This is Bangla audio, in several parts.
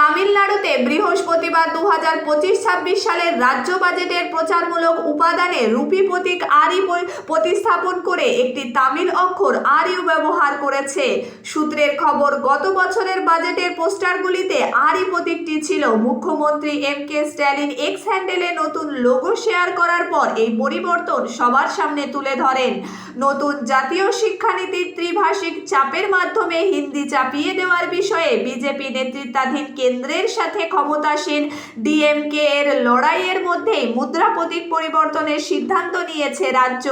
তামিলনাড়ুতে বৃহস্পতিবার দু হাজার পঁচিশ ছাব্বিশ সালের রাজ্য বাজেটের প্রচারমূলক উপাদানে রুপি প্রতীক আরই প্রতিস্থাপন করে একটি তামিল অক্ষর আর ইউ ব্যবহার করেছে। সূত্রের খবর, গত বছরের বাজেটের পোস্টারগুলিতে আরই প্রতীকটি ছিল। মুখ্যমন্ত্রী এম কে স্ট্যালিন এক্স হ্যান্ডেলে নতুন লোগো শেয়ার করার পর এই পরিবর্তন সবার সামনে তুলে ধরেন। নতুন জাতীয় শিক্ষানীতির ত্রিভাষিক চাপের মাধ্যমে হিন্দি চাপিয়ে দেওয়ার বিষয়ে বিজেপি নেতৃত্বাধীন কেন্দ্রের সাথে ক্ষমতাসীন ডিএমকে এর লড়াইয়ের মধ্যেই মুদ্রা প্রতীক পরিবর্তনের সিদ্ধান্ত নিয়েছে রাজ্য।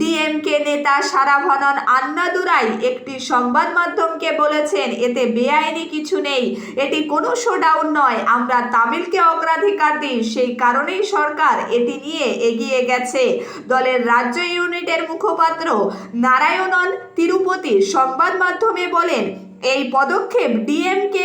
ডিএমকে নেতা সারাভনন আন্নাদুরাই একটি সংবাদ মাধ্যমকে বলেছেন, এতে বেআইনি কিছু নেই। এটি কোনো শোডাউন নয়। আমরা তামিলকে অগ্রাধিকার দিই। সেই কারণেই সরকার এটি নিয়ে এগিয়ে গেছে। দলের রাজ্য ইউনিটের মুখপাত্র নারায়ণন তিরুপতি সংবাদ মাধ্যমে বলেন, এই পদক্ষেপ ডিএমকে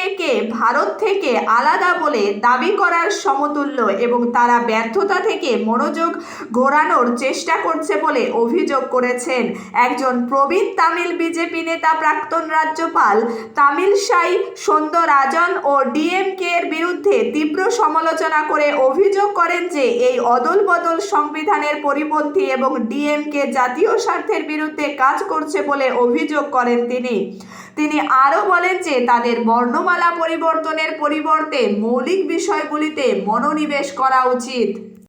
ভারত থেকে আলাদা বলে দাবি করার সমতুল্য এবং তারা ব্যর্থতা থেকে মনোযোগ ঘোরানোর চেষ্টা করছে বলে অভিযোগ করেছেন একজন প্রবীণ তামিল বিজেপি নেতা প্রাক্তন রাজ্যপাল তামিলসাই সৌন্দরাজন ও ডিএমকে এর বিরুদ্ধে তীব্র সমালোচনা করে অভিযোগ করেন যে এই অদল বদল সংবিধানের পরিপন্থী এবং ডিএমকে জাতীয় স্বার্থের বিরুদ্ধে কাজ করছে বলে অভিযোগ করেন তিনি। তিনি আরও বলেন যে তাদের বর্ণমালা পরিবর্তনের পরিবর্তে মৌলিক বিষয়গুলিতে মনোনিবেশ করা উচিত।